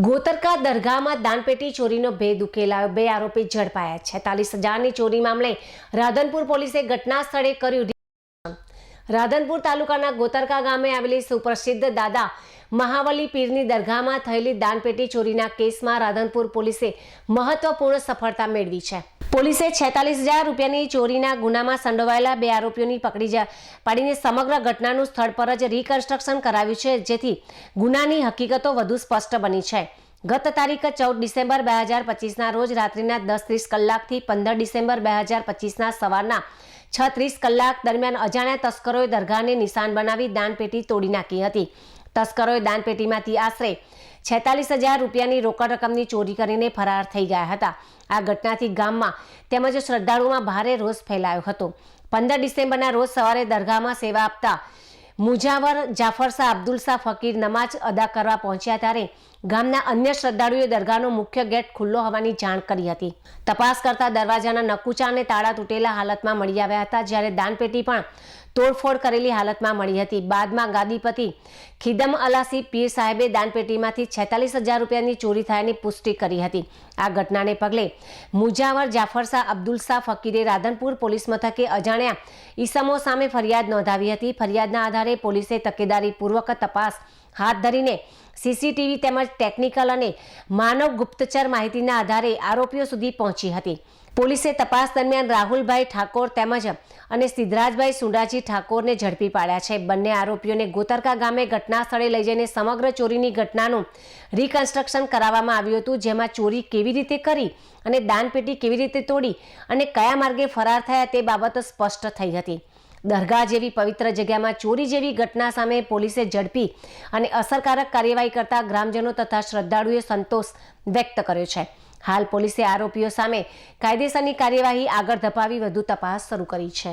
ગોતરકા દરગાહમાં દાનપેટી ચોરીનો ભેદ ઉકેલાયો બે આરોપી ઝડપાયા છેતાલીસ હજારની ચોરી મામલે રાધનપુર પોલીસે ઘટના સ્થળે કર્યું. રાધનપુર તાલુકાના ગોતરકા ગામે આવેલી સુપ્રસિદ્ધ દાદા મહાવલી પીરની દરગાહમાં થયેલી દાનપેટી ચોરીના કેસમાં રાધનપુર પોલીસે મહત્વપૂર્ણ સફળતા મેળવી છે. પોલીસે છેતાલીસ હજાર રૂપિયાની ચોરીના ગુનામાં સંડોવાયેલા બે આરોપીઓની પકડી પાડીને સમગ્ર ઘટનાનું સ્થળ પર જ રિકન્સ્ટ્રક્શન કરાવ્યું છે, જેથી ગુનાની હકીકતો વધુ સ્પષ્ટ બની છે. ગત તારીખ ચૌદ ડિસેમ્બર બે હજાર પચીસના રોજ રાત્રિના દસ ત્રીસ કલાકથી પંદર ડિસેમ્બર બે હજાર પચીસના સવારના છ ત્રીસ કલાક દરમિયાન અજાણ્યા તસ્કરોએ દરગાહને નિશાન બનાવી દાનપેટી તોડી નાખી હતી. તસ્કરોએ દાનપેટીમાંથી આશરે છેતાલીસ હજાર રૂપિયાની રોકડ રકમની ચોરી કરીને ફરાર થઈ ગયા હતા. આ ઘટનાથી ગામમાં તેમજ શ્રદ્ધાળુઓમાં ભારે રોષ ફેલાયો હતો. પંદર ડિસેમ્બરના રોજ સવારે દરગાહમાં સેવા આપતા મુજાવર જાફર શાહ અબ્દુલ શાહ ફકીર નમાજ અદા કરવા પહોંચ્યા ત્યારે ગામના અન્ય શ્રદ્ધાળુએ દરગાહનો મુખ્ય ગેટ ખુલ્લો હોવાની જાણ કરી હતી. તપાસ કરતા દરવાજાના નકુચા અને તાળા તૂટેલા હાલતમાં મળી આવ્યા હતા, જ્યારે દાનપેટી પણ તોડફોડ કરેલી હાલતમાં મળી હતી. બાદમાં ગાદીપતિ ખિદમ અલાસી પીર સાહેબે દાનપેટીમાંથી છેતાલીસ હજાર રૂપિયાની ચોરી થયાની પુષ્ટિ કરી હતી. આ ઘટનાને પગલે મુજાવર જાફર શાહ, અબ્દુલ શાહ ફકીરે રાધનપુર પોલીસ મથકે અજાણ્યા ઈસમો સામે ફરિયાદ નોંધાવી હતી. ફરિયાદના આધારે પોલીસે તકેદારીપૂર્વક તપાસ હાથ ધરીને સીસીટીવી તેમજ ટેકનિકલ અને માનવ ગુપ્તચર માહિતીના આધારે આરોપીઓ સુધી પહોંચી હતી. પોલીસે તપાસ દરમિયાન રાહુલભાઈ ઠાકોર તેમજ અને સિદ્ધરાજભાઈ સુંડાજી ઠાકોરને ઝડપી પાડ્યા છે. બંને આરોપીઓને ગોતરકા ગામે ઘટના સ્થળે લઈ જઈને સમગ્ર ચોરીની ઘટનાનું રિકન્સ્ટ્રક્શન કરાવવામાં આવ્યું હતું, જેમાં ચોરી કેવી રીતે કરી અને દાનપેટી કેવી રીતે તોડી અને કયા માર્ગે ફરાર થયા તે બાબત સ્પષ્ટ થઈ હતી. દરગાહ જેવી પવિત્ર જગ્યામાં ચોરી જેવી ઘટના સામે પોલીસે ઝડપી અને અસરકારક કાર્યવાહી કરતા ગ્રામજનો તથા શ્રદ્ધાળુઓએ સંતોષ વ્યક્ત કર્યો છે. હાલ પોલીસે આરોપીઓ સામે કાયદેસરની કાર્યવાહી આગળ ધપાવી વધુ તપાસ શરૂ કરી છે.